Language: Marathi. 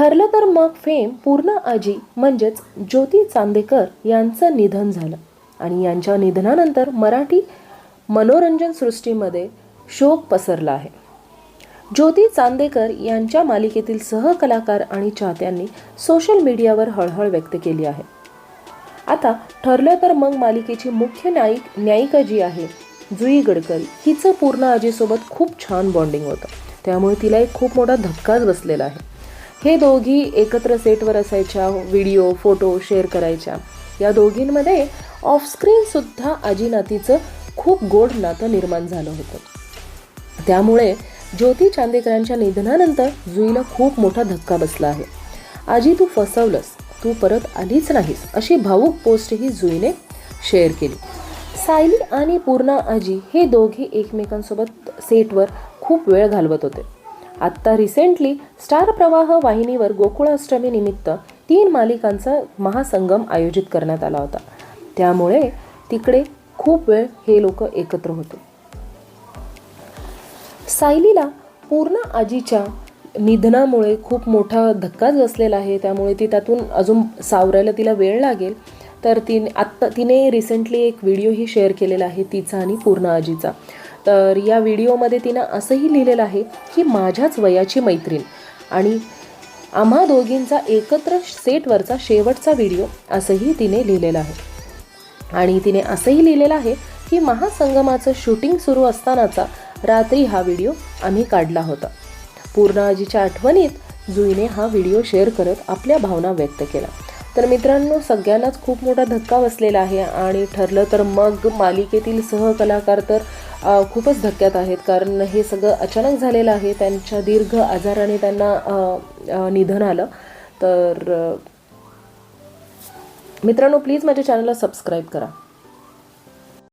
ठरलं तर मग फेम पूर्ण आजी म्हणजेच ज्योती चांदेकर यांचं निधन झालं. आणि यांच्या निधनानंतर मराठी मनोरंजन सृष्टीमध्ये शोक पसरला आहे. ज्योती चांदेकर यांच्या मालिकेतील सहकलाकार आणि चाहत्यांनी सोशल मीडियावर हळहळ व्यक्त केली आहे. आता ठरलं तर मग मालिकेची मुख्य न्यायिक न्यायिका जी आहे जुई गडकरी. हिचं पूर्ण आजीसोबत खूप छान बॉन्डिंग होतं. त्यामुळे तिला एक खूप मोठा धक्काच बसलेला आहे. हे दोघी एकत्र सेटवर असायच्या व्हिडिओ फोटो शेअर करायच्या. या दोघींमध्ये ऑफस्क्रीनसुद्धा आजी नातीचं खूप गोड नातं निर्माण झालं होतं. त्यामुळे ज्योती चांदेकरांच्या निधनानंतर जुईला खूप मोठा धक्का बसला आहे. आजी तू फसवलंस. तू परत आलीच नाहीस अशी भावूक पोस्टही जुईने शेअर केली. सायली आणि पूर्णा आजी हे दोघे एकमेकांसोबत सेटवर खूप वेळ घालवत होते. आत्ता रिसेंटली स्टार प्रवाह वाहिनीवर गोकुळाष्टमीनिमित्त तीन मालिकांचा महासंगम आयोजित करण्यात आला होता. त्यामुळे तिकडे खूप वेळ हे लोक एकत्र होते. सायलीला पूर्ण आजीच्या निधनामुळे खूप मोठा धक्काच बसलेला आहे. त्यामुळे ती त्यातून अजून सावरायला तिला वेळ लागेल. तर तिने आत्ता तिने रिसेंटली एक व्हिडिओही शेअर केलेला आहे तिचा आणि पूर्ण आजीचा. तर या व्हिडिओमध्ये तिनं असंही लिहिलेलं आहे की माझ्याच वयाची मैत्रीण. आणि आम्हा दोघींचा एकत्र सेटवरचा शेवटचा व्हिडिओ असंही तिने लिहिलेलं आहे. आणि तिने असंही लिहिलेलं आहे की महासंगमाचं शूटिंग सुरू असतानाचा रात्री हा व्हिडिओ आम्ही काढला होता. पूर्ण आजीच्या आठवणीत जुईने हा व्हिडिओ शेअर करत आपल्या भावना व्यक्त केला तर मित्रांनो सगळ्यांनाच खूप मोठा धक्का बसलेला आहे आणि ठरलं तर मग मालिकेतील सहकलाकार तर खूपच धक्क्यात आहेत. कारण हे सगळं अचानक झालेलं आहे. त्यांच्या दीर्घ आजाराने त्यांना निधन आलं. तर मित्रांनो प्लीज माझ्या चॅनलला सबस्क्राईब करा.